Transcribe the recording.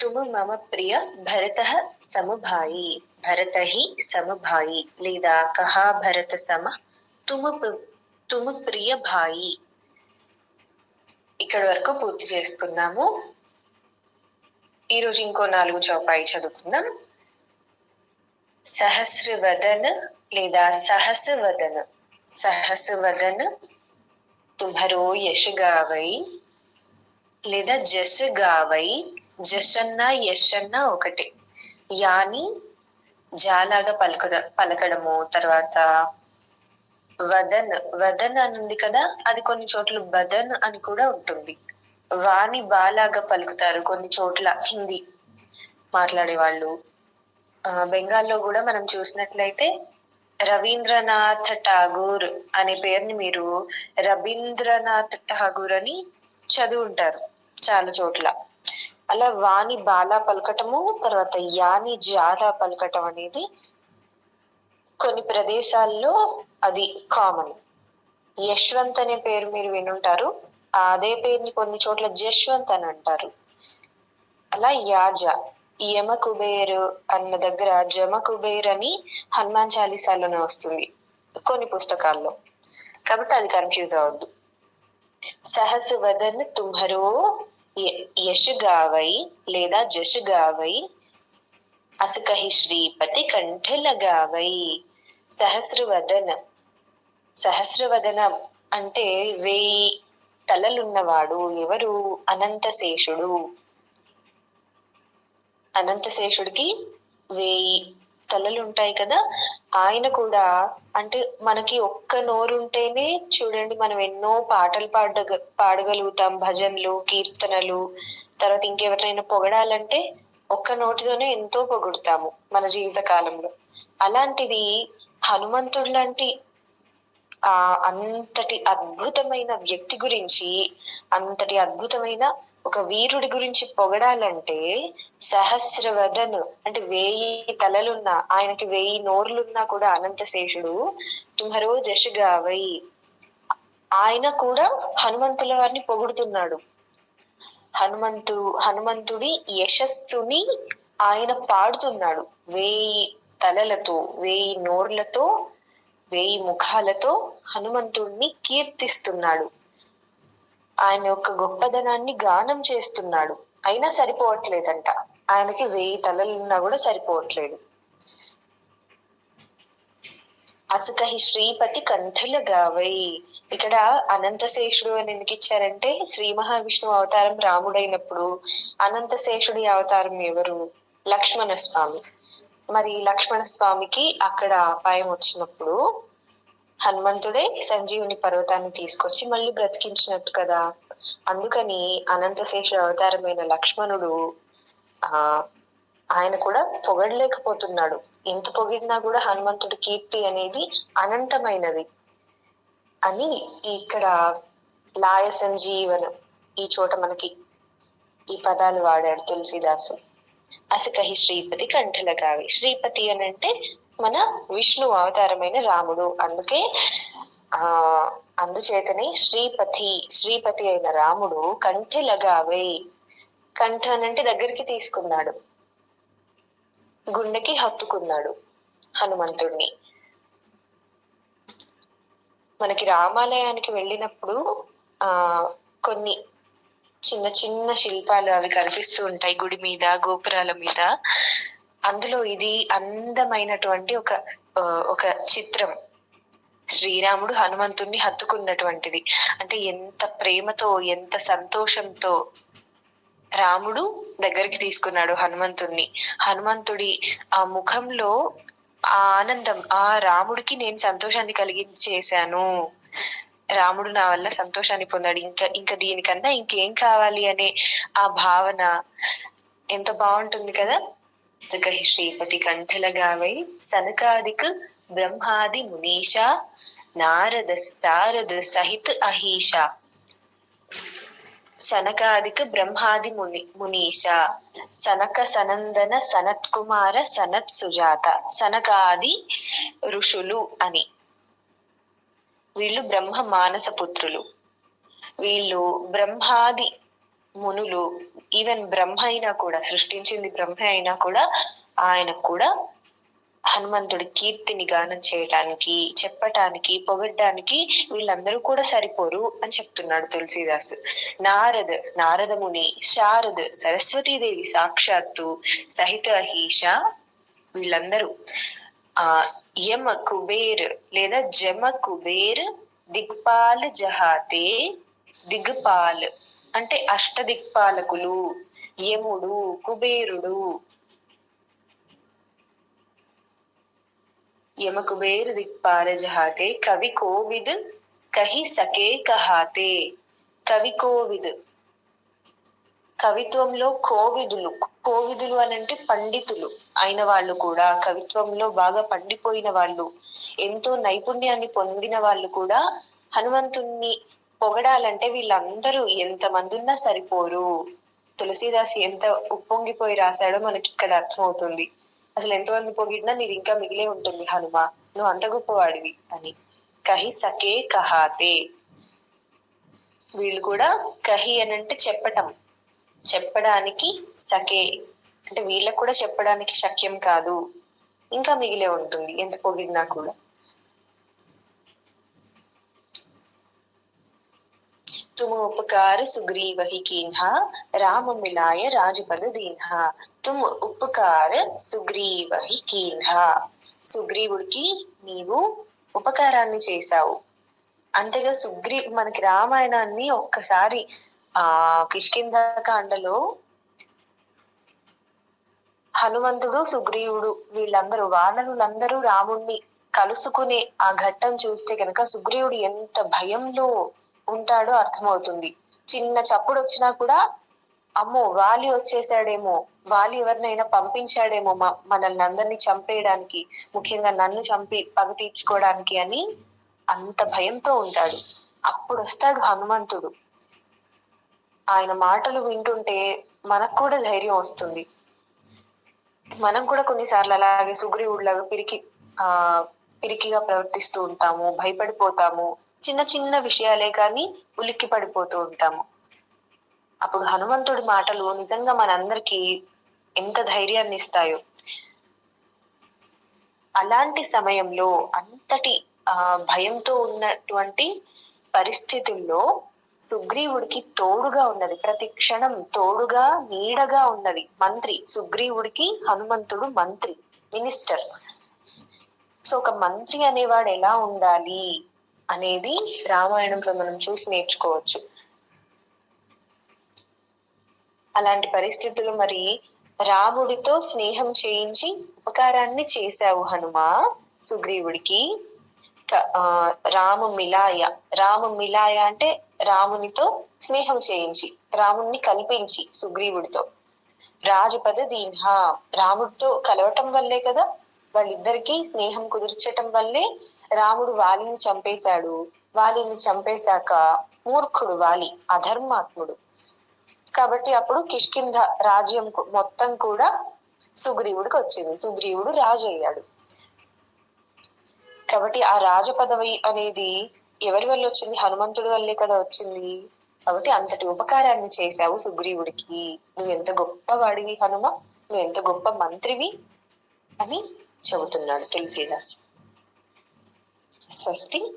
తుము మమ ప్రియ భరత సముభాయి భరత హి సముభాయి లేదా కహా భరత సమ తుము పు- తుము ప్రియ భాయి ఇక్కడ వరకు పూర్తి చేసుకున్నాము ఈరోజు ఇంకో నాలుగు చౌపాయి చదువుకుందాం సహస్రవదన లేదా సహస్రవదన సహస్రవదన తుమ్హరో యశ్ గావై లేదా జస్ గావై జషన్న యషన్న యశ్ అన్న ఒకటే. యాని జాలాగా పలకడ పలకడము తర్వాత వదన్ వదన్ అని ఉంది కదా అది కొన్ని చోట్ల బదన్ అని కూడా ఉంటుంది. వాని బాలాగా పలుకుతారు కొన్ని చోట్ల హిందీ మాట్లాడే వాళ్ళు బెంగాల్లో కూడా మనం చూసినట్లయితే రవీంద్రనాథ్ ఠాగూర్ అనే పేరుని మీరు రవీంద్రనాథ్ ఠాగూర్ అని చదువు ఉంటారు చాలా చోట్ల. అలా వాని బాలా పలకటము తర్వాత యాని జాలా పలకటం అనేది కొన్ని ప్రదేశాల్లో అది కామన్ యశ్వంత్ అనే పేరు మీరు వినుంటారు. అదే పేరుని కొన్ని చోట్ల జశ్వంత్ అని అంటారు. అలా యాజ యమ కుబేర్ అన్న దగ్గర జమ కుబేర్ అని హనుమాన్ చాలీసాలోనే వస్తుంది కొన్ని పుస్తకాల్లో. కాబట్టి అది కన్ఫ్యూజ్ అవద్దు సహస్ వదన్ తుమ్హరో య- గావై లేదా జష్ అసుకహి శ్రీపతి కంఠలగావై. సహస్రవదన సహస్రవదన అంటే వెయ్యి తలలున్నవాడు ఎవరు? అనంతశేషుడు. అనంతశేషుడికి వెయ్యి తలలు ఉంటాయి కదా ఆయన కూడా అంటే మనకి ఒక్క నోరుంటేనే చూడండి మనం ఎన్నో పాటలు పాడ పాడగలుగుతాం భజనలు కీర్తనలు తర్వాత ఇంకెవరినైనా పొగడాలంటే ఒక్క నోటితోనే ఎంతో పొగుడుతాము మన జీవిత కాలంలో అలాంటిది హనుమంతుడు లాంటి ఆ అంతటి అద్భుతమైన వ్యక్తి గురించి అంతటి అద్భుతమైన ఒక వీరుడి గురించి పొగడాలంటే సహస్రవదను అంటే వేయి తలలున్నా ఆయనకి వేయి నోర్లున్నా కూడా అనంతశేషుడు తుమరో జషగావై. ఆయన కూడా హనుమంతుల వారిని పొగుడుతున్నాడు. హనుమంతు హనుమంతుడి యశస్సుని ఆయన పాడుతున్నాడు. వేయి తలలతో వేయి నోర్లతో వేయి ముఖాలతో హనుమంతుడిని కీర్తిస్తున్నాడు. ఆయన యొక్క గొప్పదనాన్ని గానం చేస్తున్నాడు. అయినా సరిపోవట్లేదంట. ఆయనకి వెయ్యి తలలున్నా కూడా సరిపోవట్లేదు. అసకహి శ్రీపతి కంఠల గావై ఇక్కడ అనంతశేషుడు అని ఎందుకు ఇచ్చారంటే శ్రీ మహావిష్ణువు అవతారం రాముడైనప్పుడు అనంతశేషుడి అవతారం ఎవరు? లక్ష్మణ స్వామి మరి లక్ష్మణ స్వామికి అక్కడ అపాయం వచ్చినప్పుడు హనుమంతుడే సంజీవుని పర్వతాన్ని తీసుకొచ్చి మళ్ళీ బ్రతికించినట్టు కదా. అందుకని అనంతశేష అవతారమైన లక్ష్మణుడు ఆ ఆయన కూడా పొగడలేకపోతున్నాడు. ఎంత పొగిడినా కూడా హనుమంతుడి కీర్తి అనేది అనంతమైనది అని ఇక్కడ లాయ సంజీవన ఈ చోట మనకి ఈ పదాలు వాడాడు తులసిదాసు. అసకహి శ్రీపతి కంఠలగావి. శ్రీపతి అని అంటే మన విష్ణు అవతారమైన రాముడు. అందుకే ఆ అందుచేతనే శ్రీపతి శ్రీపతి అయిన రాముడు కంఠలగావే. కంఠ అనంటే దగ్గరికి తీసుకున్నాడు. గుండెకి హత్తుకున్నాడు హనుమంతుడిని మనకి రామాలయానికి వెళ్ళినప్పుడు ఆ కొన్ని చిన్న చిన్న శిల్పాలు అవి కనిపిస్తూ ఉంటాయి గుడి మీద గోపురాల మీద. అందులో ఇది అందమైనటువంటి ఒక ఒక చిత్రం. శ్రీరాముడు హనుమంతుణ్ణి హత్తుకున్నటువంటిది. అంటే ఎంత ప్రేమతో ఎంత సంతోషంతో రాముడు దగ్గరికి తీసుకున్నాడు హనుమంతుణ్ణి. హనుమంతుడి ఆ ముఖంలో ఆ ఆనందం ఆ రాముడికి నేను సంతోషాన్ని కలిగించేశాను. రాముడు నా వల్ల సంతోషాన్ని పొందాడు. ఇంకా ఇంకా దీనికన్నా ఇంకేం కావాలి అనే ఆ భావన ఎంత బాగుంటుంది కదా? జగహి శ్రీపతి కంఠలగావై సనకాదిక్ బ్రహ్మాది మునీష నారద స్తారద సహిత్ అహీష. సనకాదిక బ్రహ్మాది ముని మునీష. సనక సనందన సనత్ కుమార సనత్ సుజాత. సనకాది ఋషులు అని. వీళ్ళు బ్రహ్మ మానస పుత్రులు. వీళ్ళు బ్రహ్మాది మునులు. ఈవెన్ బ్రహ్మ అయినా కూడా సృష్టించింది బ్రహ్మ అయినా కూడా ఆయనకు కూడా హనుమంతుడి కీర్తిని గానం చేయటానికి చెప్పటానికి పొగడ్డానికి వీళ్ళందరూ కూడా సరిపోరు అని చెప్తున్నాడు తులసీదాస్. నారద్ నారద ముని శారద్ సరస్వతీదేవి సాక్షాత్తు సహిత హీష వీళ్ళందరూ. ఆ యమ కుబేర్ లేదా జమ కుబేర్ దిక్పాల్ జహాతే దిగ్పాల్. అంటే అష్ట దిక్పాలకులు యముడు కుబేరుడు. యమ కుబేర్ దిక్పాల జహాతే కవి కోవిద్ కహి సకే కహాతే. కవి కోవిద్. కవిత్వంలో కోవిదులు. కోవిదులు అని అంటే పండితులు అయిన వాళ్ళు కూడా కవిత్వంలో బాగా పండిపోయిన వాళ్ళు ఎంతో నైపుణ్యాన్ని పొందిన వాళ్ళు కూడా హనుమంతుణ్ణి పొగడాలంటే వీళ్ళందరూ ఎంతమంది ఉన్నా సరిపోరు. తులసీదాస్ ఎంత ఉప్పొంగిపోయి రాశాడో మనకి ఇక్కడ అర్థమవుతుంది. అసలు ఎంతమంది పొగిడినా నీది ఇంకా మిగిలే ఉంటుంది హనుమ. నువ్వు అంత గొప్పవాడివి అని. కహి సకే కహాతే. వీళ్ళు కూడా కహి అని అంటే చెప్పటం. చెప్పడానికి సకే అంటే వీళ్ళకు కూడా చెప్పడానికి శక్యం కాదు ఇంకా మిగిలే ఉంటుంది ఎంత పొగిడినా కూడా तुम उपकार सुग्रीव ही कीन्हा राम मिलाय राजपद दीन्हा तुम ఉపకార సుగ్రీవ హి కీన్హా సుగ్రీవుడికి నీవు ఉపకారాన్ని చేశావు అంతేగా సుగ్రీ మనకి రామాయణాన్ని ఒక్కసారి ఆ కిష్కింద కాండలో హనుమంతుడు సుగ్రీవుడు వీళ్ళందరూ వానరులందరూ రాముణ్ణి కలుసుకునే ఆ ఘట్టం చూస్తే కనుక సుగ్రీవుడు ఎంత భయంలో ఉంటాడో అర్థమవుతుంది. చిన్న చప్పుడు వచ్చినా కూడా అమ్మో వాలి వచ్చేసాడేమో వాలి ఎవరినైనా పంపించాడేమో మనల్ని అందరినీ చంపేయడానికి ముఖ్యంగా నన్ను చంపి పగ తీర్చుకోవడానికి అని అంత భయంతో ఉంటాడు. అప్పుడు వస్తాడు హనుమంతుడు. ఆయన మాటలు వింటుంటే మనకు కూడా ధైర్యం వస్తుంది. మనం కూడా కొన్నిసార్లు అలాగే సుగ్రీవుడిలాగా పిరికి ఆ పిరికిగా ప్రవర్తిస్తూ ఉంటాము భయపడిపోతాము చిన్న చిన్న విషయాలే కానీ ఉలిక్కి పడిపోతూ ఉంటాము. అప్పుడు హనుమంతుడి మాటలు నిజంగా మనందరికీ ఎంత ధైర్యాన్ని ఇస్తాయో. అలాంటి సమయంలో అంతటి ఆ భయంతో ఉన్నటువంటి పరిస్థితుల్లో సుగ్రీవుడికి తోడుగా ఉన్నది. ప్రతి క్షణం తోడుగా నీడగా ఉన్నది. మంత్రి సుగ్రీవుడికి హనుమంతుడు మంత్రి మినిస్టర్. సో ఒక మంత్రి అనేవాడు ఎలా ఉండాలి అనేది రామాయణంలో మనం చూసి నేర్చుకోవచ్చు. అలాంటి పరిస్థితులు మరి రాముడితో స్నేహం చేయించి ఉపకారాన్ని చేశావు హనుమ సుగ్రీవుడికి. రాము మిలాయ. రాము మిలాయ అంటే రామునితో స్నేహం చేయించి రాముణ్ణి కల్పించి సుగ్రీవుడితో. రాజపద దీన్హా. రాముడితో కలవటం వల్లే కదా వాళ్ళిద్దరికి స్నేహం కుదిర్చటం వల్లే రాముడు వాలిని చంపేశాడు. వాలిని చంపేశాక మూర్ఖుడు వాలి అధర్మాత్ముడు. కాబట్టి అప్పుడు కిష్కింధ రాజ్యం మొత్తం కూడా సుగ్రీవుడికి వచ్చింది సుగ్రీవుడు రాజు అయ్యాడు కాబట్టి ఆ రాజ పదవి అనేది ఎవరి వల్ల వచ్చింది? హనుమంతుడి వల్లే కదా వచ్చింది. కాబట్టి అంతటి ఉపకారాన్ని చేశావు సుగ్రీవుడికి. నువ్వు ఎంత గొప్పవాడివి హనుమ? నువ్వు ఎంత గొప్ప మంత్రివి? అని చెబుతున్నాడు తులసీదాస్. స్వస్తి.